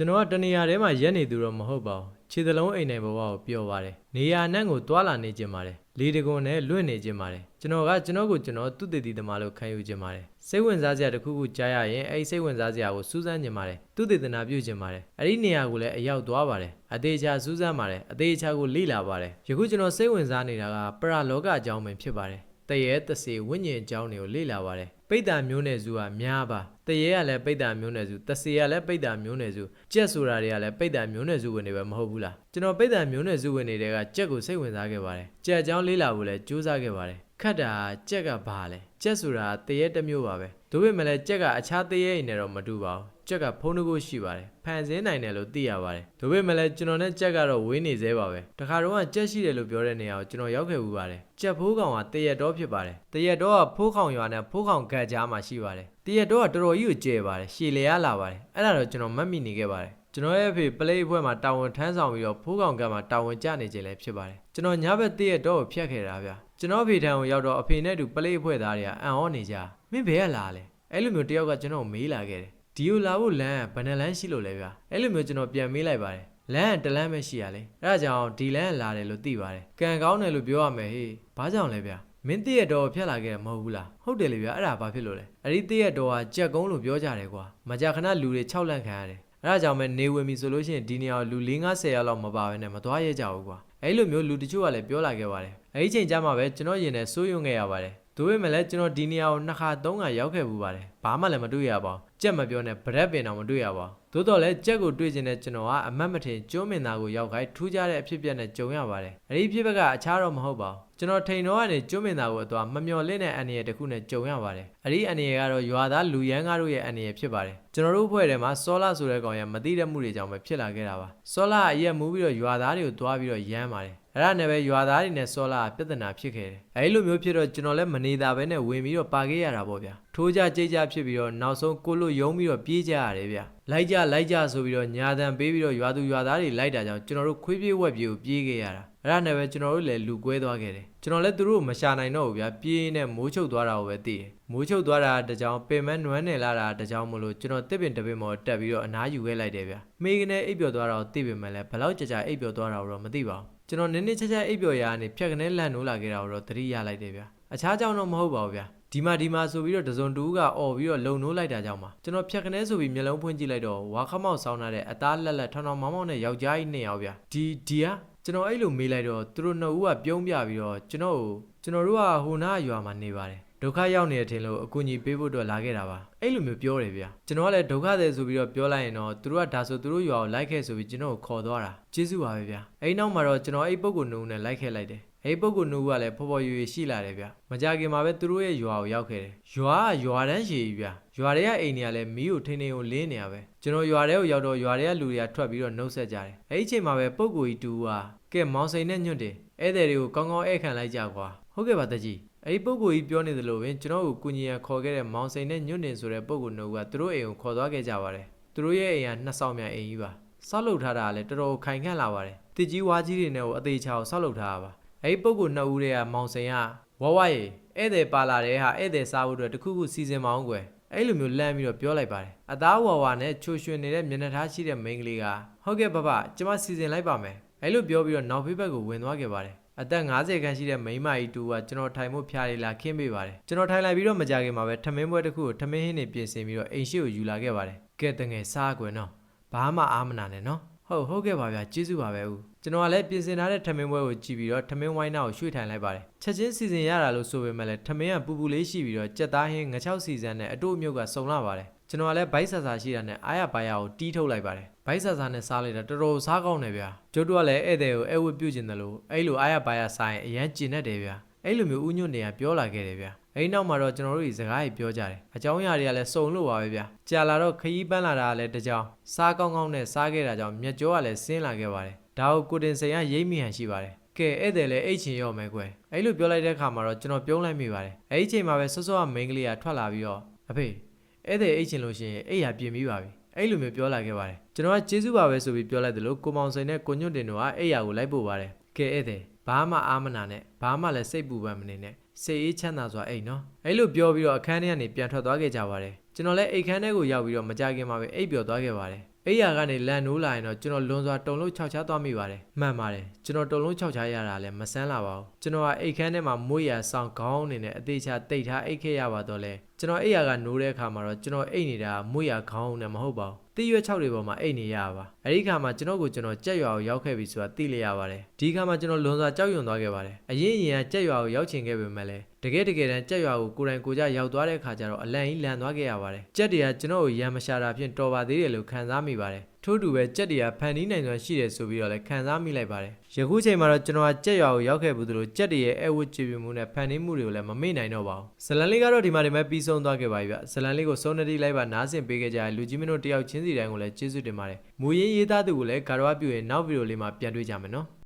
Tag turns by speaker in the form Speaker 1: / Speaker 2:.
Speaker 1: ကျွန်တော်ကတနေရာထဲမှာရက်နေသူတော့မဟုတ်ပါဘူးခြေသလုံးအိမ်နိုင်ဘဝကိုပျော်ပါတယ်နေရာအနှံ့ကိုတွာလာနေခြင်းပါတယ်လေတကွန်နဲ့လွင့်နေခြင်းပါတယ်ကျွန်တော်ကကျွန်တော်ကိုကျွန်တော်သူတည်တည်သမားလို့ခံယူခြင်းပါတယ်စိတ်ဝင်စားစရာတစ်ခုခုကြားရရင်အဲ့ဒီစိတ်ဝင်စားစရာကိုစူးစမ်းခြင်းပါတယ်သူတည်တနာပြုခြင်းပါတယ်အဲ့ဒီနေရာကိုလည်းအရောက်သွားပါတယ်အသေးချာစူးစမ်းပါတယ်အသေးချာကိုလေ့လာပါတယ်ယခုကျွန်တော်စိတ်ဝင်စားနေတာကပရလောကအကြောင်းပဲဖြစ်ပါတယ်တရေတစေဝိညာဉ်အကြောင်းတွေကိုလေ့လာပါတယ် ပိဋ္ဌာမျိုးနယ်စုကများပါတရေကလည်းပိဋ္ဌာမျိုးနယ်စုတစေကလည်းပိဋ္ဌာမျိုးနယ်စုကြက်ဆိုတာတွေကလည်းပိဋ္ဌာမျိုးနယ်စုဝင်တွေပဲမဟုတ်ဘူးလားကျွန်တော်ပိဋ္ဌာမျိုးနယ်စုဝင်တွေကကြက်ကိုစိတ်ဝင်စားခဲ့ပါတယ်ကြက်အကြောင်းလေ့လာဖို့လည်းကြိုးစားခဲ့ပါတယ်ခတ်တာကြက်ကဘာလဲကြက်ဆိုတာတရေတစ်မျိုးပါပဲဒါပေမဲ့လည်းကြက်ကအခြားတရေအိမ်နဲ့တော့မတူပါဘူး ကြက်ကဖုံးတကုရှိပါတယ်ဖန်ဆင်းနိုင်တယ်လို့သိရပါတယ်ဒါပေမဲ့လည်းကျွန်တော်နဲ့ကြက်ကတော့ဝေးနေသေးပါပဲတခါတော့ကကြက်ရှိတယ်လို့ပြောတဲ့နေရာကိုကျွန်တော်ရောက်ခဲ့ဘူးပါတယ်ကြက်ဖိုးကောင်ကတရက်တော့ဖြစ်ပါတယ်တရက်တော့ကဖိုးကောင်ရွာနဲ့ဖိုးကောင်ကတ်ကြားမှာရှိပါတယ်တရက်တော့ကတော်တော်ကြီးကိုကျဲပါတယ်ရှည်လျားလာပါတယ်အဲ့ဒါတော့ကျွန်တော်မှတ်မိနေခဲ့ပါတယ်ကျွန်တော်ရဲ့အဖေပလေးအဖွဲ့မှာတာဝန်ထမ်းဆောင်ပြီးတော့ဖိုးကောင်ကတ်မှာတာဝန်ကျနေခြင်းလည်းဖြစ်ပါတယ်ကျွန်တော်ညဘက်တရက်တော့ကိုဖြတ်ခဲ့တာဗျာကျွန်တော်အဖေထံကိုရောက်တော့အဖေနဲ့အတူပလေးအဖွဲ့သားတွေကအံ့ဩနေကြမင်းဘယ်ကလာလဲအဲ့လိုမျိုးတယောက်ကကျွန်တော်ကိုမေးလာခဲ့တယ် ဒီကိုလာဖို့လမ်းကဘယ်နှလမ်းရှိလို့လဲဗျာအဲ့လိုမျိုးကျွန်တော်ပြန်မေးလိုက်ပါတယ်လမ်းကတစ်လမ်းပဲရှိရလေအဲ့ဒါကြောင့်ဒီလမ်းကလာတယ်လို့သိပါတယ်ကံကောင်းတယ်လို့ပြောရမယ်ဟေးဘာကြောင့်လဲဗျာမင်းတည့်ရတော့ဖြတ်လာခဲ့တယ်မဟုတ်ဘူးလားဟုတ်တယ်လေဗျာအဲ့ဒါဘာဖြစ်လို့လဲအဲ့ဒီတည့်ရတော့ကကြက်ကုန်းလို့ပြောကြတယ်ကွာမကြခဏလူတွေ6လန့်ခံရတယ်အဲ့ဒါကြောင့်ပဲနေဝင်ပြီဆိုလို့ရှိရင်ဒီနေရာကိုလူ450ရောက်လောက်မပါဘဲနဲ့မသွားရဲကြဘူးကွာအဲ့လိုမျိုးလူတချို့ကလည်းပြောလာခဲ့ပါတယ်အဲ့ဒီချိန်ကျမှပဲကျွန်တော်ရင်နဲ့စိုးရုံခဲ့ရပါတယ် ဒါပေမဲ့လည်းကျွန်တော်ဒီနေရာကိုနှစ်ခါသုံးခါရောက်ခဲ့ဘူးပါတယ်ဘာမှလည်းမတွေ့ရပါဘူးကြက်မပြောနဲ့ဗရက်ပင်တော့မတွေ့ရပါဘူးသို့တော်လည်းကြက်ကိုတွေ့ကျင်တဲ့ကျွန်တော်ကအမတ်မထင်ကျွန်းမင်သားကိုရောက်ခိုင်းထူးခြားတဲ့အဖြစ်အပျက်နဲ့ကြုံရပါတယ်အဲ့ဒီအဖြစ်အပျက်ကအခြားတော့မဟုတ်ပါဘူး ကျွန်တော်ထိန်တော့ကနေကျွန်းမင်သားကိုအသွားမမျော်လင့်တဲ့အန္တရာယ်တစ်ခုနဲ့ကြုံရပါတယ်အဲ့ဒီအန္တရာယ်ကတော့ရွာသားလူရန်ကားတို့ရဲ့အန္တရာယ်ဖြစ်ပါတယ်ကျွန်တော်တို့အဖွဲ့ထဲမှာစောလာဆိုတဲ့ကောင်ရမသိတဲ့မှုတွေကြောင့်ပဲဖြစ်လာခဲ့တာပါစောလာအရက်မူးပြီးတော့ရွာသားတွေကိုတွားပြီးတော့ရမ်းပါတယ်အဲ့ဒါနဲ့ပဲရွာသားတွေနဲ့စောလာပြဿနာဖြစ်ခဲ့တယ်အဲ့လိုမျိုးဖြစ်တော့ကျွန်တော်လည်းမနေတာပဲနဲ့ဝင်ပြီးတော့ပါခဲ့ရတာပေါ့ဗျာထိုးကြကြိတ်ကြဖြစ်ပြီးတော့နောက်ဆုံးကိုလို့ယုံပြီးတော့ပြေးကြရတယ်ဗျာလိုက်ကြလိုက်ကြဆိုပြီးတော့ညာတန်ပေးပြီးတော့ရွာသူရွာသားတွေလိုက်တာကြောင့်ကျွန်တော်တို့ခွေးပြေးဝက်ပြေးကိုပြေးခဲ့ရတာ အဲ့ဒါနဲ့ပဲကျွန်တော်တို့လည်းလူကွဲသွားခဲ့တယ်ကျွန်တော်လည်းသူတို့ကိုမရှာနိုင်တော့ဘူးဗျာပြေးနေမိုးချုပ်သွားတာကိုပဲသိတယ်မိုးချုပ်သွားတာတကြောင်ပင်မနွမ်းနယ်လာတာတကြောင်မလို့ကျွန်တော်တစ်ပင်တစ်ပင်မော်တက်ပြီးတော့အနားယူခဲ့လိုက်တယ်ဗျာမိကနေအိပ်ပျော်သွားတာကိုသိပေမဲ့လည်းဘလောက်ကြာကြာအိပ်ပျော်သွားတာကိုတော့မသိပါဘူးကျွန်တော်နည်းနည်းချက်ချက်အိပ်ပျော်ရာကနေဖြတ်ကနေလန့်နိုးလာခဲ့တာကိုတော့သတိရလိုက်တယ်ဗျာအခြားကြောင့်တော့မဟုတ်ပါဘူးဗျာဒီမှာဒီမှာဆိုပြီးတော့တစုံတူကအော်ပြီးတော့လုံနိုးလိုက်တာကြောင့်ပါကျွန်တော်ဖြတ်ကနေဆိုပြီးမျက်လုံးဖွင့်ကြည့်လိုက်တော့ဝါခမောက်ဆောင်းထားတဲ့အသားလက်လက်ထောင်ထောင်မောင်းမောင်းနဲ့ယောက်ျားကြီးနှစ်ယောက်ဗျာဒီဒီဟာ ကျွန်တော်အဲ့လိုမေးလိုက်တော့သူတို့နှစ်ဦးကပြုံးပြပြီးတော့ကျွန်တော်ကိုကျွန်တော်တို့ကဟိုနားရွာမှာနေပါတယ်ဒုက္ခရောက်နေတဲ့အထင်လို့အကူအညီပေးဖို့အတွက်လာခဲ့တာပါအဲ့လိုမျိုးပြောတယ်ဗျာကျွန်တော်ကလည်းဒုက္ခသည်ဆိုပြီးတော့ပြောလိုက်ရင်တော့သူတို့ကဒါဆိုသူတို့ရွာကိုလိုက်ခဲ့ဆိုပြီးကျွန်တော်ကိုခေါ်သွားတာကျေးဇူးပါပဲဗျာအဲ့နောက်မှာတော့ကျွန်တော်အဲ့ပုဂ္ဂိုလ်နှုံနဲ့လိုက်ခဲ့လိုက်တယ် အဲ့ပုဂ္ဂိုလ်နှုတ်ကလည်းဖော်ဖော်ရွရွရှိလာတယ်ဗျမကြခင်မှာပဲသူတို့ရဲ့ရွာကိုရောက်ခဲ့တယ်ရွာကရွာတန်းရှည်ကြီးဗျရွာတွေကအိမ်တွေကလည်းမီးကိုထိန်းထိန်းကိုလင်းနေရပဲကျွန်တော်ရွာတွေကိုရောက်တော့ရွာတွေကလူတွေကထွက်ပြီးတော့နှုတ်ဆက်ကြတယ်အဲ့ဒီအချိန်မှာပဲပုဂ္ဂိုလ်ကြီးတူကကဲမောင်စိန်နဲ့ညွတ်တယ်ဧည့်သည်တွေကိုကောင်းကောင်းဧည့်ခံလိုက်ကြကွာဟုတ်ကဲ့ပါတကြီးအဲ့ဒီပုဂ္ဂိုလ်ကြီးပြောနေသလိုပဲကျွန်တော်ကိုကုညီရခေါ်ခဲ့တဲ့မောင်စိန်နဲ့ညွတ်နေဆိုတဲ့ပုဂ္ဂိုလ်နှုတ်ကသူတို့အိမ်ကိုခေါ်သွားခဲ့ကြပါတယ်သူတို့ရဲ့အိမ်ကနှစ်ဆောင်မြန်အိမ်ကြီးပါဆောက်လုပ်ထားတာကလည်းတော်တော်ခိုင်ခန့်လာပါတယ်တစ်ကြီးဝါကြီးတွေနဲ့ကိုအသေးချာကိုဆောက်လုပ်ထားတာပါ အဲ့ဒီပုဂ္ဂိုလ်နှစ်ဦးတည်းကမောင်စိန်ကဝဝရေဧည့်သည်ပါလာတဲ့ဟာဧည့်သည်စားဖို့အတွက်တခုခုစီစဉ်မအောင်ကွယ်အဲ့လိုမျိုးလမ်းပြီးတော့ပြောလိုက်ပါတယ်အသားဝါဝါနဲ့ချိုရွှင်နေတဲ့မျက်နှာထားရှိတဲ့မိန်းကလေးကဟုတ်ကဲ့ပပကျမစီစဉ်လိုက်ပါမယ်အဲ့လိုပြောပြီးတော့နောက်ဖေးဘက်ကိုဝင်သွားခဲ့ပါတယ်အသက်50ခန်းရှိတဲ့မိန်းမကြီးတူကကျွန်တော်ထိုင်မှုဖျားလေးလာခင်းပေးပါတယ်ကျွန်တော်ထိုင်လိုက်ပြီးတော့မကြခင်မှာပဲထမင်းပွဲတစ်ခုကိုထမင်းဟင်းနေပြင်ဆင်ပြီးတော့အိမ်ရှိကိုယူလာခဲ့ပါတယ်ကဲတငယ်စားကွယ်နော်ဘာမှအားမနာနဲ့နော် ဟုတ်ဟုတ်ကဲ့ပါဗျာကျေးဇူးပါပဲဦးကျွန်တော်ကလည်းပြင်ဆင်ထားတဲ့ထမင်းပွဲကိုကြည့်ပြီးတော့ထမင်းဝိုင်းနာကိုရွှေ့ထိုင်လိုက်ပါတယ်ချက်ချင်းစီစဉ်ရတာလို့ဆိုပေမဲ့လည်းထမင်းကပူပူလေးရှိပြီးတော့ကြက်သားဟင်းငချောက်စီစံနဲ့အတို့အမြုပ်ကစုံလာပါတယ်ကျွန်တော်ကလည်းဘိုက်ဆာဆာရှိတာနဲ့အားရပါရကိုတီးထုတ်လိုက်ပါတယ်ဘိုက်ဆာဆာနဲ့စားလိုက်တာတော်တော်စားကောင်းတယ်ဗျာကျုပ်တို့ကလည်းဧည့်သည်ကိုအဲဝတ်ပြုတ်ကျင်တယ်လို့အဲ့လိုအားရပါရစားရင်အရန်ကျင်တတ်တယ်ဗျာ အဲ့လိုမျိုးဥညွတ်နေရပြောလာခဲ့တယ်ဗျာအဲ့နောက်မှာတော့ကျွန်တော်တို့ဒီစကားကြီးပြောကြတယ်အကြောင်းအရာတွေကလည်းစုံလို့ပါပဲဗျာကြာလာတော့ခရီးပန်းလာတာကလည်းတကြောင်စားကောင်းကောင်းနဲ့စားခဲ့တာကြောင့်မျက်ကြောကလည်းဆင်းလာခဲ့ပါတယ်ဒါကိုကိုတင်စိန်ကရိပ်မိဟန်ရှိပါတယ်ကဲဧည့်သည်လည်းအိတ်ချင်ရော့မယ်ကွယ်အဲ့လိုပြောလိုက်တဲ့အခါမှာတော့ကျွန်တော်ပြုံးလိုက်မိပါတယ်အဲ့ဒီအချိန်မှာပဲစောစောကမိန်းကလေးကထွက်လာပြီးတော့အဖေဧည့်သည်အိတ်ချင်လို့ရှိရင်အိတ်ရပြင်ပြီးပါပြီအဲ့လိုမျိုးပြောလာခဲ့ပါတယ်ကျွန်တော်ကကျေးဇူးပါပဲဆိုပြီးပြောလိုက်တယ်လို့ကိုမောင်စိန်နဲ့ကိုညွတ်တင်တို့ကအိတ်ရကိုလိုက်ပို့ပါတယ်ကဲဧည့်သည် ဘာမှအာမနာနဲ့ဘာမှလည်းစိတ်ပူပန်မနေနဲ့စိတ်အေးချမ်းသာစွာအိတ်နော်အဲ့လိုပြောပြီးတော့အခန်းထဲကနေပြန်ထွက်သွားခဲ့ကြပါတယ်ကျွန်တော်လည်းအိတ်ခန်းထဲကိုရောက်ပြီးတော့မကြခင်မှာပဲအိတ်ပျော်သွားခဲ့ပါတယ်အိယာကနေလန်နိုးလာရင်တော့ကျွန်တော်လွန်စွာတုံလို့ခြောက်ချားသွားမိပါတယ်မှန်ပါတယ်ကျွန်တော်တုံလို့ခြောက်ချားရတာလည်းမဆန်းလာပါဘူးကျွန်တော်ကအိတ်ခမ်းထဲမှာမွေးရဆောင်ခေါင်းအနေနဲ့အသေးချာတိတ်ထားအိတ်ခဲ့ရပါတော့လဲ ကျွန်တော်အိယာကနိုးတဲ့အခါမှာတော့ကျွန်တော်အိတ်နေတာမွေးရခေါင်းနဲ့မဟုတ်ပါဘူးတိရွက်6တွေပေါ်မှာအိတ်နေရပါအဲ့ဒီခါမှာကျွန်တော်ကိုကျွန်တော်ကြက်ရွာကိုရောက်ခဲ့ပြီဆိုတာသိလိုက်ရပါတယ်ဒီခါမှာကျွန်တော်လွန်စွာကြောက်ရွံ့သွားခဲ့ပါတယ်အရင်အရင်ကကြက်ရွာကိုရောက်ချင်ခဲ့ပေမဲ့လည်းတကယ်တကယ်တမ်းကြက်ရွာကိုကိုယ်တိုင်ကိုယ်ကြရောက်သွားတဲ့အခါကျတော့အလန့်ကြီးလန်သွားခဲ့ရပါတယ်ကြက်တွေကကျွန်တော်ကိုရံမရှာတာဖြင့်တော်ပါသေးတယ်လို့ခံစားမိပါတယ် ထို့တူပဲကြက်တွေကဖန်တီးနိုင်စွမ်းရှိတယ်ဆိုပြီးတော့လည်းခံစားမိလိုက်ပါတယ်ယခုချိန်မှာတော့ကျွန်တော်ကကြက်ရွာကိုရောက်ခဲ့ဘူးသလိုကြက်တွေရဲ့အဝတ်ကြည်ပြမှုနဲ့ဖန်တီးမှုတွေကိုလည်းမမေ့နိုင်တော့ပါဘူးဇလန်လေးကတော့ဒီမှာဒီမဲ့ပြီးဆုံးသွားခဲ့ပါပြီဗျဇလန်လေးကိုစုံနတိလိုက်ပါနားဆင်ပေးခဲ့ကြတဲ့လူကြီးမင်းတို့တယောက်ချင်းစီတိုင်းကိုလည်းကျေးဇူးတင်ပါတယ်မူရင်းရေးသားသူကိုလည်းဂါရဝပြုရင်နောက်ဗီဒီယိုလေးမှာပြန်တွေ့ကြမယ်နော်